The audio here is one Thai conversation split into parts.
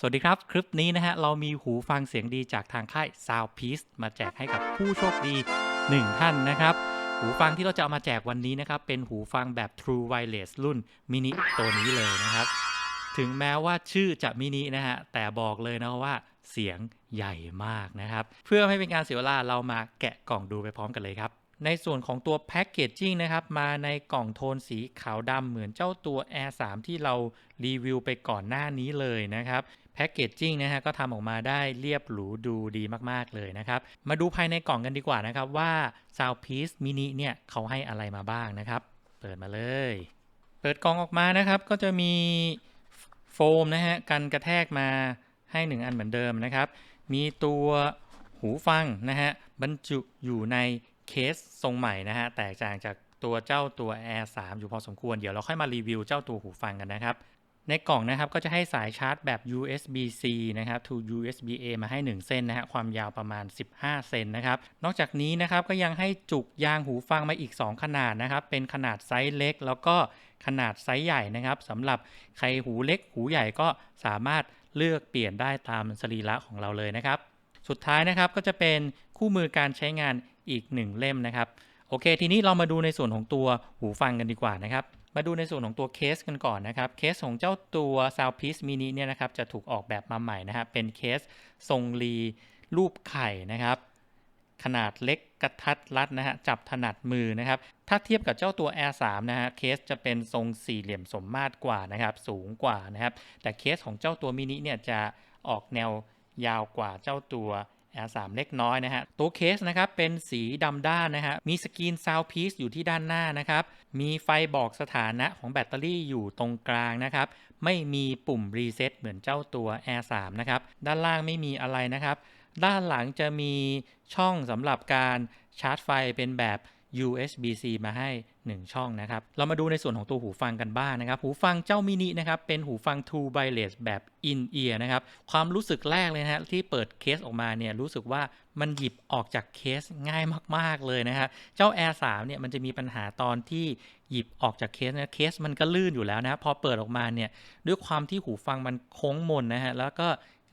สวัสดีครับ คลิปนี้นะฮะ เรามีหูฟังเสียงดีจากทางค่าย Soundpiece มาแจกให้กับผู้โชคดี 1 ท่านนะครับ หูฟังที่เราจะเอามาแจกวันนี้นะครับ เป็นหูฟังแบบ True Wireless รุ่นมินิตัวนี้เลยนะครับ ถึงแม้ว่าชื่อจะมินินะฮะ แต่บอกเลยนะว่าเสียงใหญ่มากนะครับ เพื่อไม่เป็นการเสียเวลาเรามาแกะกล่องดูไปพร้อมกันเลยครับ ในส่วนของตัวแพ็กเกจจิ้งนะครับ มาในกล่องโทนสีขาวดำเหมือนเจ้าตัว Air 3 ที่เรารีวิวไปก่อนหน้านี้เลยนะครับ แพ็กเกจจิ้งนะฮะก็ทำออกมาได้เรียบหรูดูดีมากๆเลยนะครับ มาดูภายในกล่องกันดีกว่านะครับว่า Soundpiece Mini เนี่ยเขาให้อะไรมาบ้างนะครับ เปิดมาเลย เปิดกล่องออกมานะครับ ก็จะมีโฟมนะฮะกันกระแทกมาให้1อันเหมือนเดิมนะครับ มีตัวหูฟังนะฮะบรรจุอยู่ในเคสทรงใหม่นะฮะแตกต่างจากตัวเจ้าตัว Air 3 อยู่พอสมควร เดี๋ยวเราค่อยมารีวิวเจ้าตัวหูฟังกันนะครับ ในกล่องนะครับก็จะให้สายชาร์จแบบ USB-C นะครับ to USB-A มาให้ 1 เส้นนะฮะความยาวประมาณ 15 เซนนะครับ นอกจากนี้นะครับก็ยังให้จุกยางหูฟังมาอีก 2 ขนาดนะครับ เป็นขนาดไซส์เล็ก แล้วก็ขนาดไซส์ใหญ่นะครับสำหรับใครหูเล็กหูใหญ่ก็สามารถเลือกเปลี่ยนได้ตามสรีระของเราเลยนะครับ สุดท้ายนะครับก็จะเป็นคู่มือการใช้งานอีก 1 เล่มนะครับ โอเค ทีนี้เรามาดูในส่วนของตัวหูฟังกันดีกว่านะครับ มาดูในส่วนของตัวเคสกันก่อนนะครับ เคสของเจ้าตัว Soundpiece Mini เนี่ยนะครับจะถูกออกแบบมาใหม่นะครับเป็นเคสทรงรีรูปไข่นะครับขนาดเล็กกระทัดรัดนะฮะจับถนัดมือนะครับ ถ้าเทียบกับเจ้าตัว Air 3นะฮะเคสจะเป็นทรงสี่เหลี่ยมสมมาตรกว่านะครับ สูงกว่านะครับ แต่เคสของเจ้าตัวมินิเนี่ยจะออกแนวยาวกว่าเจ้าตัว R3 เล็กน้อยนะฮะ ตัวเคสนะครับเป็นสีดำด้านนะฮะ มีสกรีนซาวพีซอยู่ที่ด้านหน้านะครับ มีไฟบอกสถานะของแบตเตอรี่อยู่ตรงกลางนะครับ ไม่มีปุ่มรีเซ็ตเหมือนเจ้าตัว R3 นะครับ ด้านล่างไม่มีอะไรนะครับ ด้านหลังจะมีช่องสำหรับการชาร์จไฟเป็นแบบ USB-C มาให้ 1 ช่องนะครับ เรามาดูในส่วนของตัวหูฟังกันบ้างนะครับ หูฟังเจ้ามินินะครับ เป็นหูฟัง True Wireless แบบ In Ear นะครับ ความรู้สึกแรกเลยนะฮะที่เปิดเคสออกมาเนี่ยรู้สึกว่ามันหยิบออกจากเคสง่ายมาก ๆ เลยนะครับ เจ้า Air 3เนี่ยมันจะมีปัญหาตอนที่หยิบออกจากเคสนะเคสมันก็ลื่นอยู่แล้วนะพอเปิดออกมาเนี่ยด้วยความที่หูฟังมันโค้งมนนะฮะแล้วก็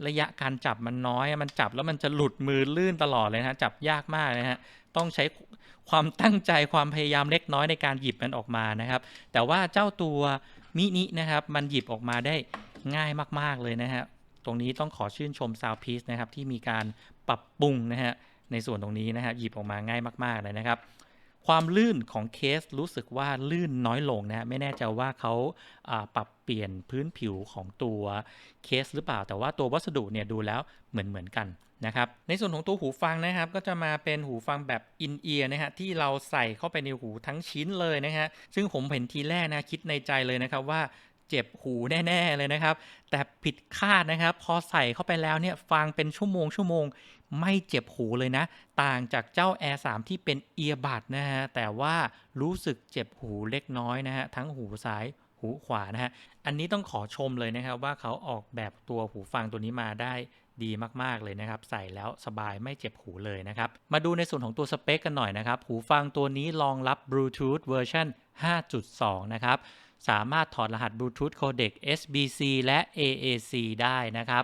ระยะการจับมันน้อย มันจับแล้วมันจะหลุดมือลื่นตลอดเลยนะฮะจับยากมากนะฮะ ต้องใช้ ความตั้งใจความพยายามเล็กน้อยในการหยิบมันออกมานะครับ แต่ว่าเจ้าตัวมินินะครับ มันหยิบออกมาได้ง่ายมาก ๆเลยนะฮะตรงนี้ต้องขอชื่นชมซาวพีซนะครับที่มีการปรับปรุงนะฮะในส่วนตรงนี้นะฮะหยิบออกมาง่ายมาก ๆเลยนะครับ ความลื่นของเคสรู้สึกว่าลื่นน้อยลงนะฮะไม่แน่ใจว่าเขาปรับเปลี่ยนพื้นผิวของตัวเคสหรือเปล่า แต่ว่าตัววัสดุเนี่ยดูแล้วเหมือนเหมือนกันนะครับในส่วนของตัวหูฟังนะครับ ก็จะมาเป็นหูฟังแบบอินเอียร์นะฮะที่เราใส่เข้าไปในหูทั้งชิ้นเลยนะฮะซึ่งผมเห็นทีแรกนะคิดในใจเลยนะครับว่า เจ็บหูแน่ ๆ เลยนะครับ แต่ผิดคาดนะครับ พอใส่เข้าไปแล้วเนี่ยฟังเป็นชั่วโมงชั่วโมงไม่เจ็บหูเลยนะ ต่างจากเจ้า Air 3 ที่เป็นเอียบัดนะฮะ แต่ว่ารู้สึกเจ็บหูเล็กน้อยนะฮะ ทั้งหูซ้ายหูขวานะฮะ อันนี้ต้องขอชมเลยนะครับ ว่าเขาออกแบบตัวหูฟังตัวนี้มาได้ดีมาก ๆ เลยนะครับ ใส่แล้วสบายไม่เจ็บหูเลยนะครับ มาดูในส่วนของตัวสเปคกันหน่อยนะครับ หูฟังตัวนี้รองรับบลูทูธเวอร์ชัน5.2 นะครับ สามารถถอดรหัสบลูทูธโคเด็ก SBC และ AAC ได้นะครับ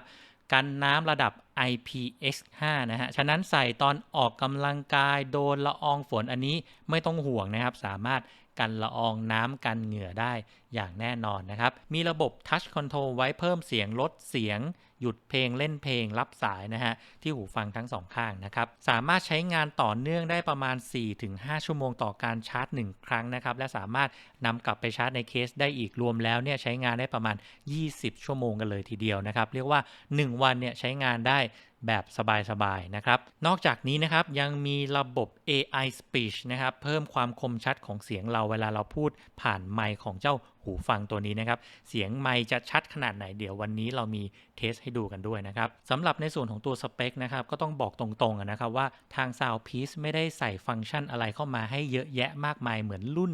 กันน้ำระดับ IPX5 นะฮะ ฉะนั้นใส่ตอนออกกำลังกายโดนละอองฝนอันนี้ไม่ต้องห่วงนะครับ สามารถกันละอองน้ำกันเหงื่อได้อย่างแน่นอนนะครับ มีระบบ Touch Control ไว้เพิ่มเสียงลดเสียง หยุดเพลงเล่นเพลงรับสายนะฮะที่หูฟังทั้งสองข้างนะครับสามารถใช้งานต่อเนื่องได้ประมาณ 4-5 ชั่วโมงต่อการชาร์จ 1 ครั้งนะครับและสามารถนำกลับไปชาร์จในเคสได้อีกรวมแล้วเนี่ยใช้งานได้ประมาณ 20 ชั่วโมงกันเลยทีเดียวนะครับเรียกว่า 1 วันเนี่ยใช้งานได้ แบบสบายๆนะครับ นอกจากนี้นะครับยังมีระบบ AI speech นะครับ เพิ่มความคมชัดของเสียงเราเวลาเราพูดผ่านไมค์ของเจ้าหูฟังตัวนี้นะครับ เสียงไมค์จะชัดขนาดไหนเดี๋ยววันนี้เรามีเทสให้ดูกันด้วยนะครับสำหรับในส่วนของตัวสเปคนะครับ ก็ต้องบอกตรงๆนะครับว่าทาง Soundpiece ไม่ได้ใส่ฟังก์ชันอะไรเข้ามาให้เยอะแยะมากมายเหมือนรุ่น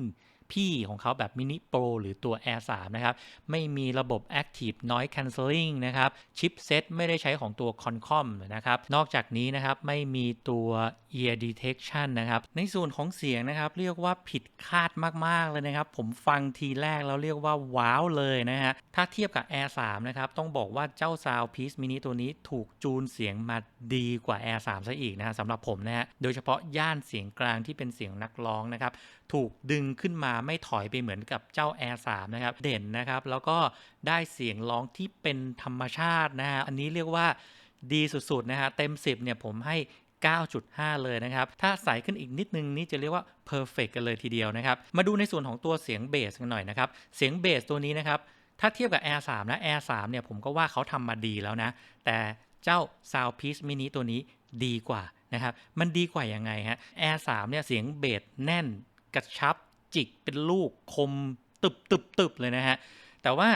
พี่ของเขาแบบ Mini Pro หรือตัว Air 3 นะครับ ไม่มีระบบ Active Noise Cancelling นะครับ ชิปเซ็ตไม่ได้ใช้ของตัว Concom นะครับ นอกจากนี้นะครับ ไม่มีตัว Ear Detection นะครับ ในส่วนของเสียงนะครับ เรียกว่าผิดคาดมาก ๆ เลยนะครับ ผมฟังทีแรกแล้วเรียกว่าว้าวเลยนะฮะ ถ้าเทียบกับ Air 3 นะครับ ต้องบอกว่าเจ้า Soundpiece Mini ตัวนี้ถูกจูนเสียงมาดีกว่า Air 3ซะอีกนะฮะสำหรับผมนะฮะ โดยเฉพาะย่านเสียงกลางที่เป็นเสียงนักร้องนะครับ ถูกดึงขึ้นมาไม่ถอยไปเหมือนกับเจ้า Air 3นะครับ เด่นนะครับ แล้วก็ได้เสียงร้องที่เป็นธรรมชาตินะฮะ อันนี้เรียกว่าดีสุดๆนะฮะ เต็ม 10เนี่ยผมให้ 9.5 เลยนะครับ ถ้าใส่ขึ้นอีกนิดนึงนี่จะเรียกว่า perfect กันเลยทีเดียวนะครับ มาดูในส่วนของตัวเสียงเบสกันหน่อยนะครับ เสียงเบสตัวนี้นะครับ ถ้าเทียบกับ Air 3นะ Air 3เนี่ยผมก็ว่าเขาทำมาดีแล้วนะ แต่เจ้า Soundpiece Mini ตัวนี้ดีกว่านะครับ มันดีกว่ายังไงฮะ Air 3เนี่ยเสียงเบสแน่นกระชับ จิกเป็นลูกคมตึบตึบตึบเลยนะฮะ แต่ว่า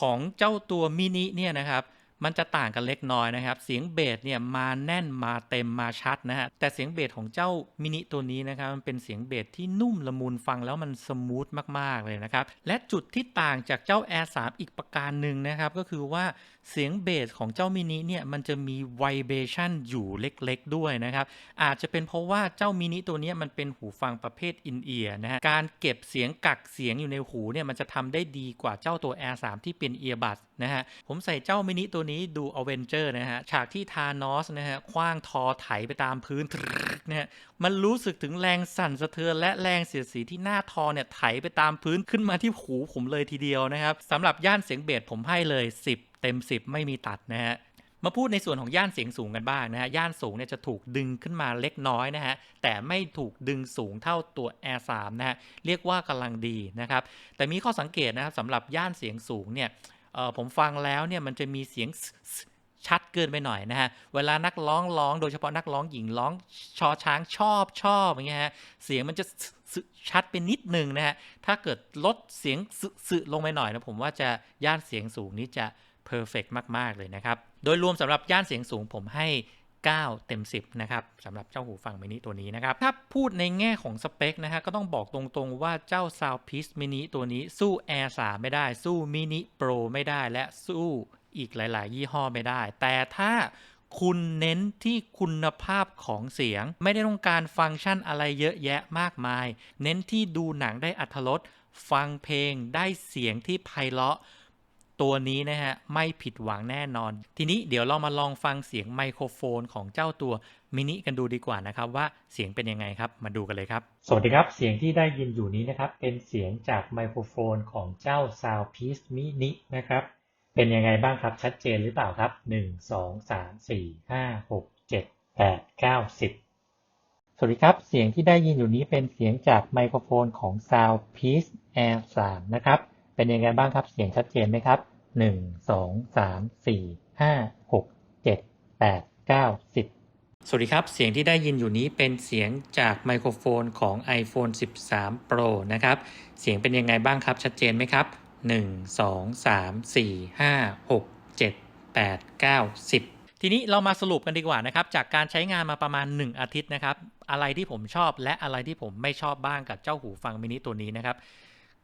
ของเจ้าตัวมินิเนี่ยนะครับ มันจะต่างกันเล็กน้อยนะครับ เสียงเบสเนี่ยมาแน่นมาเต็มมาชัดนะฮะ แต่เสียงเบสของเจ้ามินิตัวนี้นะครับ มันเป็นเสียงเบสที่นุ่มละมุนฟังแล้วมันสมูทมากๆเลยนะครับ และจุดที่ต่างจากเจ้า Air 3อีกประการหนึ่งนะครับ ก็คือว่า เสียงเบสของเจ้ามินิเนี่ยมันจะมีไวเบชันอยู่เล็กๆด้วยนะครับ อาจจะเป็นเพราะว่าเจ้ามินิตัวนี้มันเป็นหูฟังประเภทอินเอียร์นะฮะการเก็บเสียงกักเสียงอยู่ในหูเนี่ยมันจะทำได้ดีกว่าเจ้าตัว Air 3 ที่เป็นเอียร์บัสนะฮะผมใส่เจ้ามินิตัวนี้ดูอเวนเจอร์นะฮะฉากที่ทานอสนะฮะคว้างทอไถไปตามพื้นนะฮะมันรู้สึกถึงแรงสั่นสะเทือนและแรงเสียดสีที่หน้าทอเนี่ยไถไปตามพื้นขึ้นมาที่หูผมเลยทีเดียวนะครับสำหรับย่านเสียงเบสผมให้เลย 10 เต็ม 10 ไม่มีตัดนะฮะมาพูดในส่วนของย่านเสียงสูงกันบ้างนะฮะ ย่านสูงเนี่ยจะถูกดึงขึ้นมาเล็กน้อยนะฮะ แต่ไม่ถูกดึงสูงเท่าตัว Air 3 นะฮะ เรียกว่ากำลังดีนะครับ แต่มีข้อสังเกตนะครับสำหรับย่านเสียงสูงเนี่ยผมฟังแล้วเนี่ยมันจะมีเสียงชัดเกินไปหน่อยนะฮะ เวลานักร้องร้องโดยเฉพาะนักร้องหญิงร้องชอช้างชอบชอบอย่างเงี้ยฮะ เสียงมันจะชัดไปนิดหนึ่งนะฮะ ถ้าเกิดลดเสียงสึลงไปหน่อยนะผมว่าจะย่านเสียงสูงนี้จะ เพอร์เฟกมาก ๆ เลยนะครับ โดยรวมสำหรับย่านเสียงสูงผมให้ 9 เต็ม 10 นะครับสำหรับเจ้าหูฟังมินิตัวนี้นะครับ ถ้าพูดในแง่ของสเปคนะฮะก็ต้องบอกตรงๆว่าเจ้า Soundpiece Mini ตัวนี้สู้ Air 3ไม่ได้ สู้ Mini Pro ไม่ได้และสู้อีกหลาย ๆ ยี่ห้อไม่ได้ แต่ถ้าคุณเน้นที่คุณภาพของเสียง ไม่ได้ต้องการฟังก์ชันอะไรเยอะแยะมากมาย เน้นที่ดูหนังได้อัธรสฟังเพลงได้เสียงที่ไพเราะ ตัวนี้นะฮะ ไม่ผิดหวังแน่นอน ทีนี้เดี๋ยวเรามาลองฟังเสียงไมโครโฟนของเจ้าตัวมินิกันดูดีกว่านะครับว่าเสียงเป็นยังไงครับ มาดูกันเลยครับ สวัสดีครับ เสียงที่ได้ยินอยู่นี้นะครับ เป็นเสียงจากไมโครโฟนของเจ้า Soundpiece Mini นะครับ เป็นยังไงบ้างครับ ชัดเจนหรือเปล่าครับ 1 2 3 4 5 6 7 8 9 10 สวัสดีครับ เสียงที่ได้ยินอยู่นี้เป็นเสียงจากไมโครโฟนของ Soundpiece Air 3นะครับ เป็นยังไงบ้างครับ เสียงชัดเจนไหมครับ1 2 3 4 5 6 7 8 9 10สวัสดีครับ เสียงที่ได้ยินอยู่นี้เป็นเสียงจากไมโครโฟนของ iPhone 13 Pro นะครับ เสียงเป็นยังไงบ้างครับ ชัดเจนไหมครับ 1 2 3 4 5 6 7 8 9 10 ทีนี้เรามาสรุปกันดีกว่านะครับ จากการใช้งานมาประมาณ 1 อาทิตย์นะครับ อะไรที่ผมชอบและอะไรที่ผมไม่ชอบบ้างกับเจ้าหูฟังมินิตัวนี้นะครับ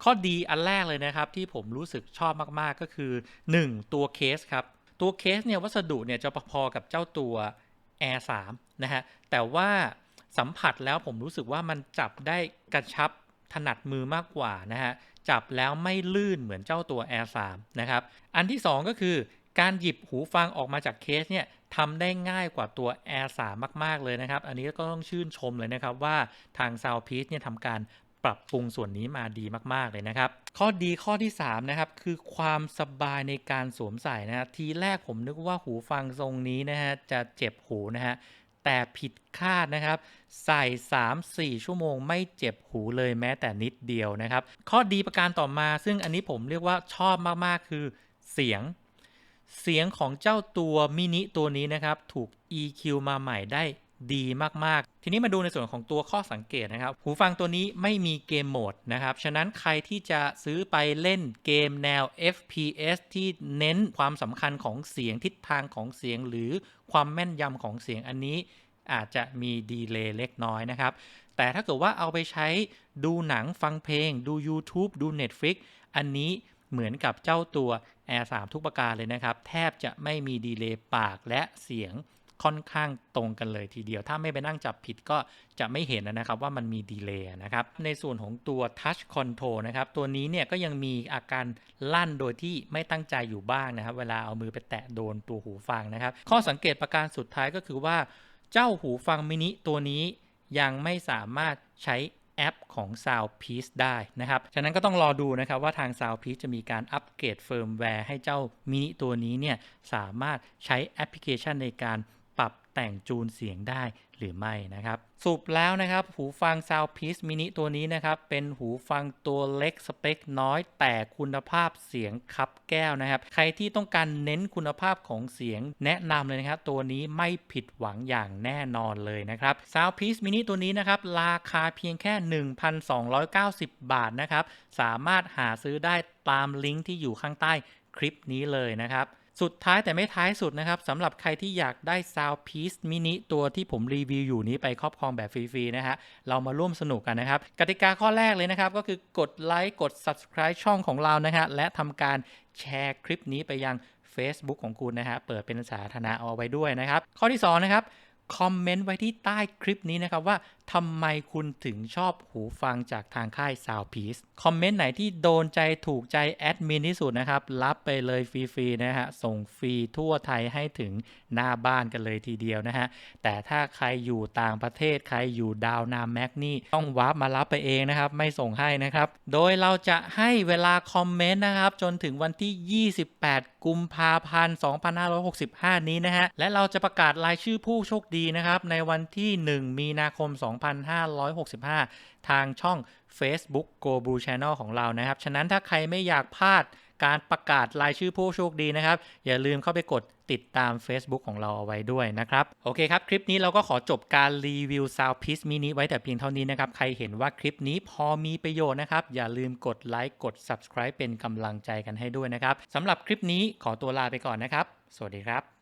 ข้อดีอันแรกเลยนะครับ ที่ผมรู้สึกชอบมากๆก็คือ 1. ตัวเคสครับ ตัวเคสเนี่ยวัสดุเนี่ยจะพอๆกับเจ้าตัว Air 3นะฮะแต่ว่าสัมผัสแล้วผมรู้สึกว่ามันจับได้กระชับถนัดมือมากกว่านะฮะจับแล้วไม่ลื่นเหมือนเจ้าตัว Air 3นะครับ อันที่ 2 ก็คือการหยิบหูฟังออกมาจากเคสเนี่ยทำได้ง่ายกว่าตัว Air 3มาก ๆ เลยนะครับ อันนี้ก็ต้องชื่นชมเลยนะครับว่าทาง Soundpiece เนี่ยทำการ ปรับปรุงส่วนนี้มาดีมาก ๆ เลยนะครับ ข้อดีข้อที่3นะครับคือความสบายในการสวมใส่นะฮะทีแรกผมนึกว่าหูฟังทรงนี้นะฮะจะเจ็บหูนะฮะแต่ผิดคาดนะครับ ใส่ 3-4 ชั่วโมงไม่เจ็บหูเลยแม้แต่นิดเดียวนะครับ ข้อดีประการต่อมาซึ่งอันนี้ผมเรียกว่าชอบมาก ๆ คือเสียง เสียงของเจ้าตัวมินิตัวนี้นะครับ ถูก EQ มาใหม่ได้ ดีมาก ๆ ทีนี้มาดูในส่วนของตัวข้อสังเกตนะครับ หูฟังตัวนี้ไม่มีเกมโหมดนะครับ ฉะนั้นใครที่จะซื้อไปเล่นเกมแนว FPS ที่เน้นความสำคัญของเสียงทิศทางของเสียง หรือความแม่นยำของเสียงอันนี้ อาจจะมีดีเลย์เล็กน้อยนะครับ แต่ถ้าเกิดว่าเอาไปใช้ดูหนังฟังเพลง ดู YouTube ดู Netflix อันนี้เหมือนกับเจ้าตัว Air 3 ทุกประการเลยนะครับ แทบจะไม่มีดีเลย์ปากและเสียง ค่อนข้างตรงกันเลยทีเดียว ถ้าไม่ไปนั่งจับผิดก็จะไม่เห็นนะครับว่ามันมีดีเลย์นะครับในส่วนของตัว Touch Control นะครับตัวนี้เนี่ยก็ยังมีอาการลั่นโดยที่ไม่ตั้งใจอยู่บ้างนะครับ เวลาเอามือไปแตะโดนตัวหูฟังนะครับ ข้อสังเกตประการสุดท้ายก็คือว่า เจ้าหูฟังมินิตัวนี้ยังไม่สามารถใช้แอปของ Soundpiece ได้นะครับ ฉะนั้นก็ต้องรอดูนะครับว่าทาง Soundpiece จะมีการอัปเกรดเฟิร์มแวร์ให้เจ้ามินิตัวนี้เนี่ยสามารถใช้แอปพลิเคชันในการ ปรับแต่งจูนเสียงได้หรือไม่นะครับสรุปแล้วนะครับหูฟัง Soundpiece mini ตัวนี้นะครับเป็นหูฟังตัวเล็กสเปคน้อย แต่คุณภาพเสียงคับแก้วนะครับ ใครที่ต้องการเน้นคุณภาพของเสียงแนะนำเลยนะครับ ตัวนี้ไม่ผิดหวังอย่างแน่นอนเลยนะครับ Soundpiece mini ตัวนี้นะครับ ราคาเพียงแค่ 1,290 บาทนะครับ สามารถหาซื้อได้ตามลิงก์ที่อยู่ข้างใต้คลิปนี้เลยนะครับ สุดท้ายแต่ไม่ท้ายสุดนะครับสำหรับใครที่อยากได้ Soundpiece mini ตัวที่ผมรีวิวอยู่นี้ไปครอบครองแบบฟรีๆนะฮะเรามาร่วมสนุกกันนะครับ กติกาข้อแรกเลยนะครับ ก็คือกดไลค์กด subscribe ช่องของเรานะฮะและทำการแชร์คลิปนี้ไปยัง Facebook ของคุณนะฮะเปิดเป็นสาธารณะเอาไว้ด้วยนะครับ ข้อที่2นะครับคอมเมนต์ไว้ที่ใต้คลิปนี้นะครับว่าทำไมคุณถึงชอบหูฟังจากทางค่าย Soundpiece คอมเมนต์ไหนที่โดนใจถูกใจแอดมินที่สุดนะครับ รับไปเลยฟรีๆนะฮะ ส่งฟรีทั่วไทยให้ถึงหน้าบ้านกันเลยทีเดียวนะฮะ แต่ถ้าใครอยู่ต่างประเทศใครอยู่ดาวนาแม็กนี่ต้องวาร์ปมารับไปเองนะครับ ไม่ส่งให้นะครับ โดยเราจะให้เวลาคอมเมนต์นะครับ จนถึงวันที่ 28 กุมภาพันธ์ 2565 นี้นะฮะ และเราจะประกาศรายชื่อผู้โชคดีนะครับในวันที่ 1 มีนาคม2565 ทางช่อง Facebook Go Blue Channel ของเรานะครับ ฉะนั้นถ้าใครไม่อยากพลาดการประกาศรายชื่อผู้โชคดีนะครับ อย่าลืมเข้าไปกดติดตาม Facebook ของเราเอาไว้ด้วยนะครับ โอเคครับ คลิปนี้เราก็ขอจบการรีวิว Soundpiece mini ไว้แต่เพียงเท่านี้นะครับ ใครเห็นว่าคลิปนี้พอมีประโยชน์นะครับ อย่าลืมกดไลค์กด Subscribe เป็นกำลังใจกันให้ด้วยนะครับสำหรับคลิปนี้ขอตัวลาไปก่อนนะครับ สวัสดีครับ